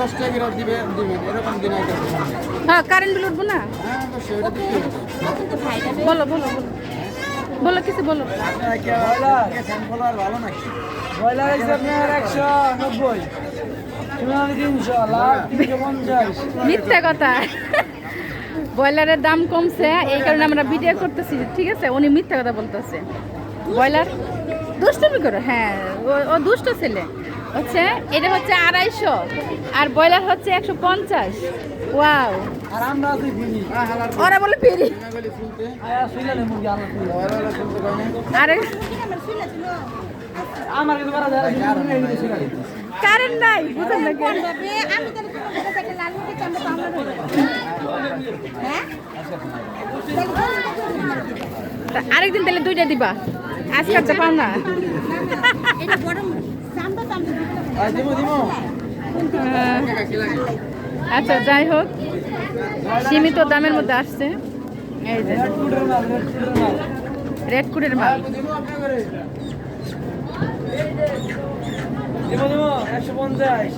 দশ টাকা করে দিবেন এরকম দিন হ্যাঁ কারেন্ট বিল উঠবো না? হ্যাঁ। বলো বলো বলো। বলো কিছু বলো। ভালো নাকি ব্রয়লার হচ্ছে আপনার একশো নব্বই তিনশো লাভ তিনশো পঞ্চাশ মিথ্যা কথা। ব্রয়লারের দাম কমছে এই কারণে আমরা ভিডিও করতেছি ঠিক আছে? উনি মিথ্যা কথা বলতেছে। ব্রয়লার? দুষ্টমি করে? হ্যাঁ ও- ও দুষ্ট ছেলে। হচ্ছে এটা হচ্ছে আড়াইশো আর ব্রয়লার হচ্ছে একশো পঞ্চাশ। ওয়াও। ওরা বলে আরে। কারেন্ট নাই আরেকদিন তাহলে দুইটা দিবা। আজকে পাও না। আচ্ছা যাই হোক। সীমিত দামের মধ্যে আসছে। এই যে। রেড ফুডের মাল, একশো পঞ্চাশ।